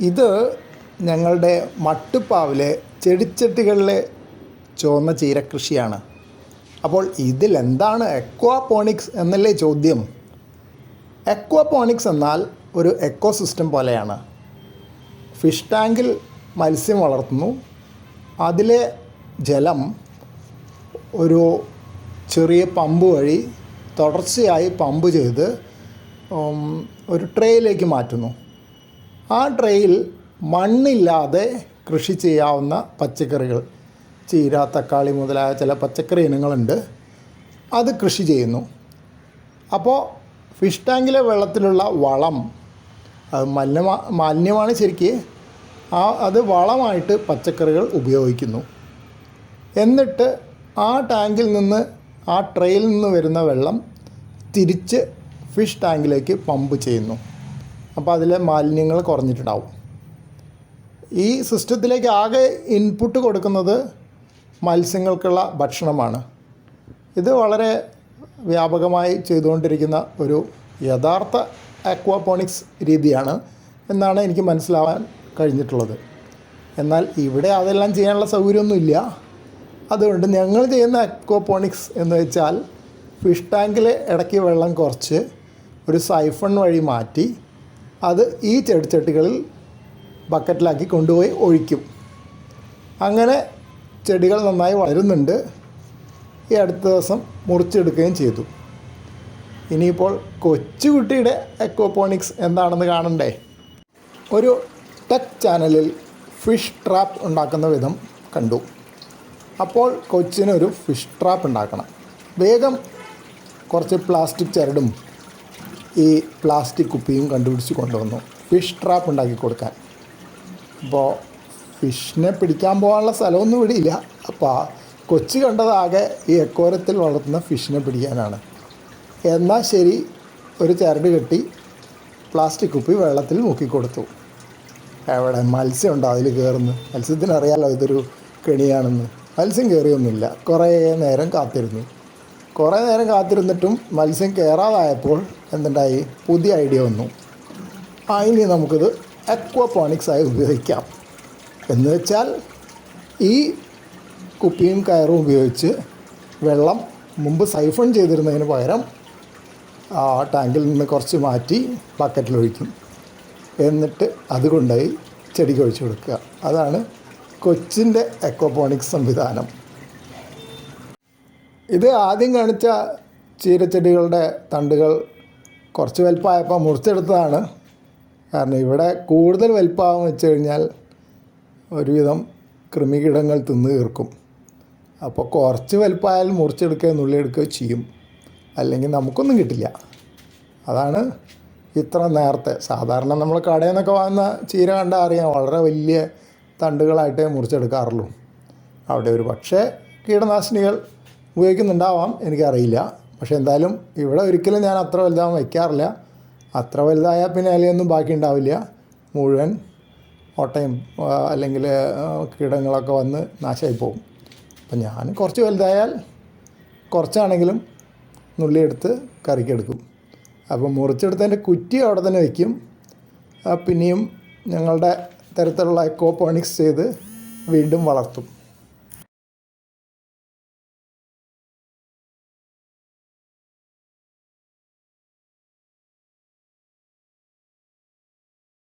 ഇത് ഞങ്ങളുടെ മട്ടുപ്പാവിലെ ചെടിച്ചട്ടികളിലെ ചുവന്ന ചീര കൃഷിയാണ് അപ്പോൾ ഇതിലെന്താണ് എക്വാപോണിക്സ് എന്നല്ലേ ചോദ്യം? എക്വാപോണിക്സ് എന്നാൽ ഒരു എക്കോ സിസ്റ്റം പോലെയാണ് ഫിഷ് ടാങ്കിൽ മത്സ്യം വളർത്തുന്നു. അതിലെ ജലം ഒരു ചെറിയ പമ്പ് വഴി തുടർച്ചയായി പമ്പ് ചെയ്ത് ഒരു ട്രേയിലേക്ക് മാറ്റുന്നു. ആ ട്രേയിൽ മണ്ണില്ലാതെ കൃഷി ചെയ്യാവുന്ന പച്ചക്കറികൾ ചീര തക്കാളി മുതലായ ചില പച്ചക്കറി ഇനങ്ങളുണ്ട്. അത് കൃഷി ചെയ്യുന്നു. അപ്പോൾ ഫിഷ് ടാങ്കിലെ വെള്ളത്തിലുള്ള വളം അത് മലിനമാ മാലിന്യമാണ് ശരിക്ക്. ആ അത് വളമായിട്ട് പച്ചക്കറികൾ ഉപയോഗിക്കുന്നു. എന്നിട്ട് ആ ടാങ്കിൽ നിന്ന് ആ ട്രെയിൽ നിന്ന് വരുന്ന വെള്ളം തിരിച്ച് ഫിഷ് ടാങ്കിലേക്ക് പമ്പ് ചെയ്യുന്നു. അപ്പോൾ അതിലെ മാലിന്യങ്ങൾ കുറഞ്ഞിട്ടുണ്ടാവും. ഈ സിസ്റ്റത്തിലേക്ക് ആകെ ഇൻപുട്ട് കൊടുക്കുന്നത് മത്സ്യങ്ങൾക്കുള്ള ഭക്ഷണമാണ്. ഇത് വളരെ വ്യാപകമായി ചെയ്തുകൊണ്ടിരിക്കുന്ന ഒരു യഥാർത്ഥ അക്വാപോണിക്സ് രീതിയാണ് എന്നാണ് എനിക്ക് മനസ്സിലാവാൻ കഴിഞ്ഞിട്ടുള്ളത്. എന്നാൽ ഇവിടെ അതെല്ലാം ചെയ്യാനുള്ള സൗകര്യമൊന്നുമില്ല. അതുകൊണ്ട് ഞങ്ങൾ ചെയ്യുന്ന അക്വാപോണിക്സ് എന്ന് വെച്ചാൽ ഫിഷ് ടാങ്കിൽ ഇടയ്ക്ക് വെള്ളം കുറച്ച് ഒരു സൈഫൺ വഴി മാറ്റി അത് ഈ ചെടിച്ചട്ടികളിൽ ബക്കറ്റിലാക്കി കൊണ്ടുപോയി ഒഴിക്കും. അങ്ങനെ ചെടികൾ നന്നായി വളരുന്നുണ്ട്. ഈ അടുത്ത ദിവസം മുറിച്ചെടുക്കുകയും ചെയ്തു. ഇനിയിപ്പോൾ കൊച്ചുകുട്ടിയുടെ എക്കോപോണിക്സ് എന്താണെന്ന് കാണണ്ടേ? ഒരു ടെക് ചാനലിൽ ഫിഷ് ട്രാപ്പ് ഉണ്ടാക്കുന്ന വിധം കണ്ടു. അപ്പോൾ കൊച്ചിനൊരു ഫിഷ് ട്രാപ്പ് ഉണ്ടാക്കണം. വേഗം കുറച്ച് പ്ലാസ്റ്റിക് ചരടും ഈ പ്ലാസ്റ്റിക് കുപ്പിയും കണ്ടുപിടിച്ച് കൊണ്ടുവന്നു. ഫിഷ് ട്രാപ്പ് ഉണ്ടാക്കി കൊടുക്കാൻ. അപ്പോൾ ഫിഷിനെ പിടിക്കാൻ പോകാനുള്ള സ്ഥലമൊന്നും ഇവിടെ ഇല്ല. അപ്പോൾ കൊച്ചി കണ്ടതാകെ ഈ എക്കോരത്തിൽ വളർത്തുന്ന ഫിഷിനെ പിടിക്കാനാണ്. എന്നാൽ ശരി ഒരു ചരട് കെട്ടി പ്ലാസ്റ്റിക് കുപ്പി വെള്ളത്തിൽ മുക്കിക്കൊടുത്തു എവിടെ മത്സ്യം ഉണ്ടോ അതിൽ കയറുന്നു മത്സ്യത്തിന് അറിയാലോ ഇതൊരു കെണിയാണെന്ന്. മത്സ്യം കയറിയൊന്നുമില്ല കുറേ നേരം കാത്തിരുന്നു. കുറേ നേരം കാത്തിരുന്നിട്ടും മത്സ്യം കയറാതായപ്പോൾ എന്തുണ്ടായി? പുതിയ ഐഡിയ വന്നു. ആ ഇനി നമുക്കിത് അക്വാപോണിക്സ് ആയി ഉപയോഗിക്കാം. എന്ന് വെച്ചാൽ ഈ കുപ്പിയും കയറും ഉപയോഗിച്ച് വെള്ളം മുമ്പ് സൈഫൺ ചെയ്തിരുന്നതിന് പകരം ആ ടാങ്കിൽ നിന്ന് കുറച്ച് മാറ്റി ബക്കറ്റിലൊഴിക്കും എന്നിട്ട് അതുകൊണ്ടായി ചെടിക്ക് ഒഴിച്ചു കൊടുക്കുക. അതാണ് കൊച്ചിന്റെ എക്കോപോണിക്സ് സംവിധാനം. ഇത് ആദ്യം കാണിച്ച ചീരച്ചെടികളുടെ തണ്ടുകൾ കുറച്ച് വലുപ്പമായപ്പോൾ മുറിച്ചെടുത്തതാണ്. കാരണം ഇവിടെ കൂടുതൽ വലുപ്പമാകും വെച്ച് കഴിഞ്ഞാൽ ഒരുവിധം കൃമികീടങ്ങൾ തിന്ന് തീർക്കും. അപ്പോൾ കുറച്ച് വലുപ്പമായാൽ മുറിച്ചെടുക്കുകയോ നുള്ളിയെടുക്കുകയോ ചെയ്യും. അല്ലെങ്കിൽ നമുക്കൊന്നും കിട്ടില്ല. അതാണ് ഇത്ര നേരത്തെ. സാധാരണ നമ്മൾ കടയിൽ നിന്നൊക്കെ വാങ്ങുന്ന ചീര കണ്ടാൽ അറിയാം വളരെ വലിയ തണ്ടുകളായിട്ടേ മുറിച്ചെടുക്കാറുള്ളൂ. അവിടെ ഒരു പക്ഷേ കീടനാശിനികൾ ഉപയോഗിക്കുന്നുണ്ടാവാം എനിക്കറിയില്ല. പക്ഷേ എന്തായാലും ഇവിടെ ഒരിക്കലും ഞാൻ അത്ര വലുതാവാൻ വയ്ക്കാറില്ല. അത്ര വലുതായാൽ പിന്നെ അതിലൊന്നും ബാക്കി ഉണ്ടാവില്ല. മുഴുവൻ ഓട്ടയും അല്ലെങ്കിൽ കീടങ്ങളൊക്കെ വന്ന് നാശമായി പോകും അപ്പം ഞാൻ കുറച്ച് വലുതായാൽ കുറച്ചാണെങ്കിലും നുള്ളിയെടുത്ത് കറിക്കെടുക്കും. അപ്പോൾ മുറിച്ചെടുത്തതിന്റെ കുറ്റി അവിടെ തന്നെ വയ്ക്കും. പിന്നെയും ഞങ്ങളുടെ തരത്തിലുള്ള എക്കോപോണിക്സ് ചെയ്ത് വീണ്ടും വളർത്തും.